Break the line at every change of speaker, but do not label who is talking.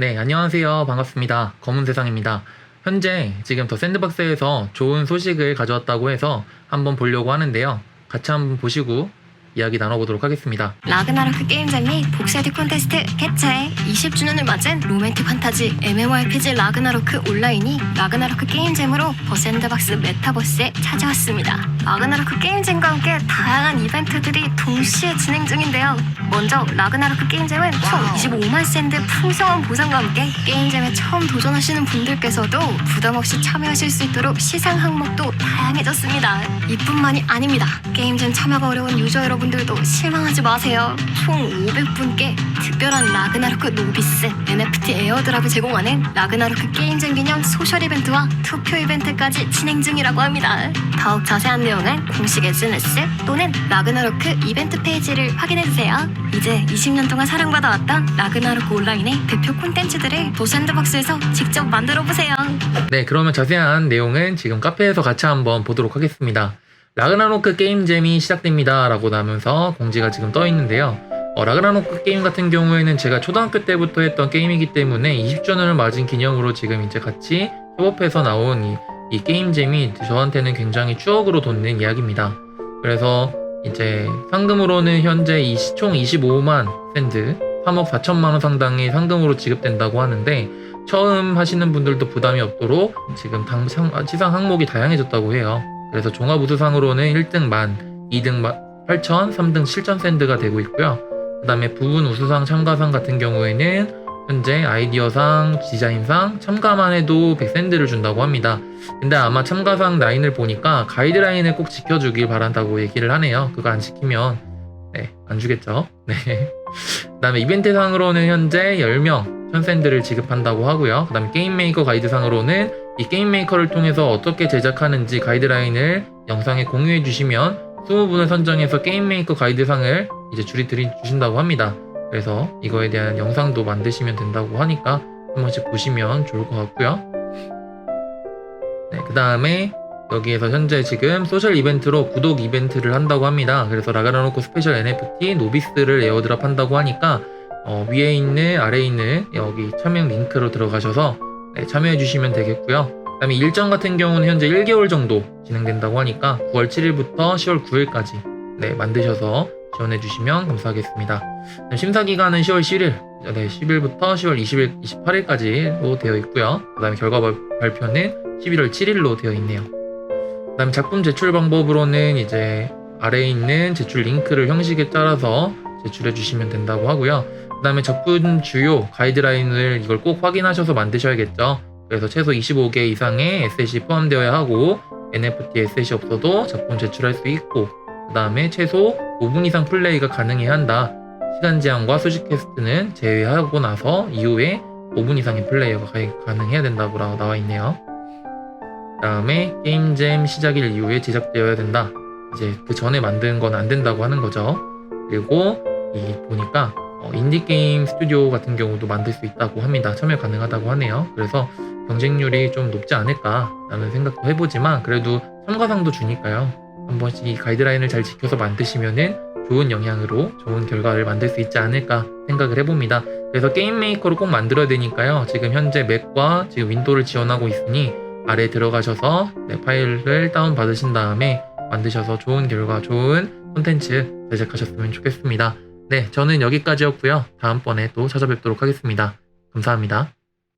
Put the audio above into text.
네, 안녕하세요. 반갑습니다. 검은 세상입니다. 현재 지금 더 샌드박스에서 좋은 소식을 가져왔다고 해서 한번 보려고 하는데요. 같이 한번 보시고 이야기 나눠보도록 하겠습니다.
라그나로크 게임장 및 복사디 콘테스트 개최 20주년을 맞은 로맨틱 판타지 MMORPG 라그나로크 온라인이 라그나로크 게임잼으로 버샌드박스 메타버스에 찾아왔습니다. 라그나로크 게임잼과 함께 다양한 이벤트들이 동시에 진행 중인데요. 먼저 라그나로크 게임잼은 총 25만 샌드 풍성한 보상과 함께 게임잼에 처음 도전하시는 분들께서도 부담 없이 참여하실 수 있도록 시상 항목도 다양해졌습니다. 이뿐만이 아닙니다. 게임잼 참여가 어려운 유저 여러분 들도 실망하지 마세요. 총 500분께 특별한 라그나로크 노비스 NFT 에어드랍을 제공하는 라그나로크 게임잼 기념 소셜 이벤트와 투표 이벤트까지 진행 중이라고 합니다. 더욱 자세한 내용은 공식 SNS 또는 라그나로크 이벤트 페이지를 확인해주세요. 이제 20년 동안 사랑받아왔던 라그나로크 온라인의 대표 콘텐츠들을 도샌드박스에서 직접 만들어보세요.
네, 그러면 자세한 내용은 지금 카페에서 같이 한번 보도록 하겠습니다. 라그나로크 게임잼이 시작됩니다. 라고 나면서 공지가 지금 떠 있는데요. 어, 라그나로크 게임 같은 경우에는 제가 초등학교 때부터 했던 게임이기 때문에 20주년을 맞은 기념으로 지금 이제 같이 협업해서 나온 이, 이 게임잼이 저한테는 굉장히 추억으로 돋는 이야기입니다. 그래서 이제 상금으로는 현재 이총 25만 샌드 3억 4천만 원 상당의 상금으로 지급된다고 하는데 처음 하시는 분들도 부담이 없도록 지금 당, 상, 시상 항목이 다양해졌다고 해요. 그래서 종합 우수상으로는 1등 만, 2등 8천, 3등 7천 샌드가 되고 있고요. 그 다음에 부분 우수상 참가상 같은 경우에는 현재 아이디어상, 디자인상 참가만 해도 100샌드를 준다고 합니다. 근데 아마 참가상 라인을 보니까 가이드라인을 꼭 지켜주길 바란다고 얘기를 하네요. 그거 안 지키면 네, 안 주겠죠. 네. 그 다음에 이벤트상으로는 현재 10명 1000샌드를 지급한다고 하고요. 그 다음에 게임메이커 가이드상으로는 이 게임메이커를 통해서 어떻게 제작하는지 가이드라인을 영상에 공유해 주시면 20분을 선정해서 게임메이커 가이드상을 이제 줄이 드리 주신다고 합니다. 그래서 이거에 대한 영상도 만드시면 된다고 하니까 한 번씩 보시면 좋을 것 같고요. 네, 그 다음에 여기에서 현재 지금 소셜 이벤트로 구독 이벤트를 한다고 합니다. 그래서 라가라노코 스페셜 NFT 노비스를 에어드랍 한다고 하니까 어, 위에 있는 아래에 있는 여기 참여 링크로 들어가셔서 네, 참여해 주시면 되겠고요. 그 다음에 일정 같은 경우는 현재 1개월 정도 진행된다고 하니까 9월 7일부터 10월 9일까지 네, 만드셔서 지원해 주시면 감사하겠습니다. 심사 기간은 10월 10일, 네, 10일부터 10월 20일, 28일까지로 되어 있고요. 그 다음에 결과 발- 발표는 11월 7일로 되어 있네요. 그 다음에 작품 제출 방법으로는 이제 아래에 있는 제출 링크를 형식에 따라서 제출해 주시면 된다고 하고요. 그 다음에 작품 주요 가이드라인을 이걸 꼭 확인하셔서 만드셔야겠죠. 그래서 최소 25개 이상의 에셋이 포함되어야 하고 NFT 에셋이 없어도 작품 제출할 수 있고 그 다음에 최소 5분 이상 플레이가 가능해야 한다. 시간 제한과 수직 퀘스트는 제외하고 나서 이후에 5분 이상의 플레이가 가- 가능해야 된다고 라- 나와 있네요. 그 다음에 게임잼 시작일 이후에 제작되어야 된다. 이제 그 전에 만든 건 안 된다고 하는 거죠. 그리고 이 보니까 어, 인디게임 스튜디오 같은 경우도 만들 수 있다고 합니다. 참여 가능하다고 하네요. 그래서 경쟁률이 좀 높지 않을까라는 생각도 해보지만 그래도 참가상도 주니까요. 한 번씩 이 가이드라인을 잘 지켜서 만드시면은 좋은 영향으로 좋은 결과를 만들 수 있지 않을까 생각을 해봅니다. 그래서 게임 메이커로 꼭 만들어야 되니까요. 지금 현재 맥과 지금 윈도우를 지원하고 있으니 아래 들어가셔서 네, 파일을 다운 받으신 다음에 만드셔서 좋은 결과, 좋은 콘텐츠 제작하셨으면 좋겠습니다. 네, 저는 여기까지였고요. 다음번에 또 찾아뵙도록 하겠습니다. 감사합니다.